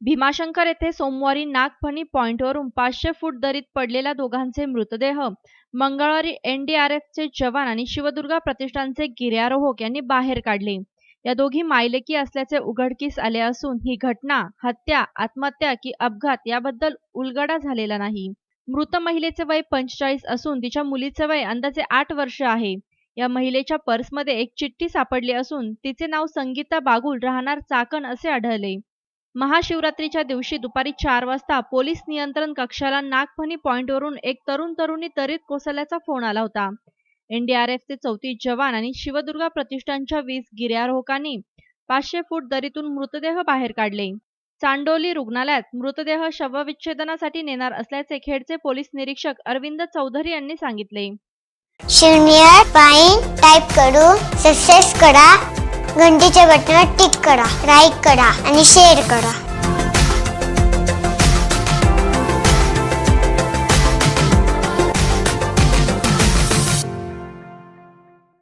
भीमाशंकर येथे सोमवारी नागफणी पॉइंटवरून पाचशे फूट दरीत पडलेल्या दोघांचे मृतदेह मंगळवारी एनडीआरएफचे जवान आणि शिवदुर्गा प्रतिष्ठानचे गिर्यारोहक यांनी बाहेर काढले. या दोघी मायलेकी असल्याचे उघडकीस आले असून ही घटना हत्या आत्महत्या की अपघात याबद्दल उलगडा झालेला नाही. मृत महिलेचे वय पंचेचाळीस असून तिच्या मुलीचे वय अंदाजे आठ वर्ष आहे. या महिलेच्या पर्समध्ये एक चिठ्ठी सापडली असून तिचे नाव संगीता बागुल राहणार चाकण असे आढळले. महाशिवरात्रीच्या दिवशी दुपारी चार वाजता पोलीस नियंत्रण कक्षाला नागफणी पॉइंटवरून एक तरुण तरुणी तरीत कोसळल्याचा फोन आला होता. एनडीआरएफचे चौतीस जवान आणि शिवदुर्गा प्रतिष्ठानच्या वीस गिर्यारोहकांनी पाचशे फूट दरीतून मृतदेह बाहेर काढले. चांडोली रुग्णालयात मृतदेह शवविच्छेदनासाठी नेणार असल्याचे खेडचे पोलीस निरीक्षक अरविंद चौधरी यांनी सांगितले. शून्य टाईप करू सक्सेस करा घंटीच्या बटनात टिक करा लाईक करा आणि शेअर करा.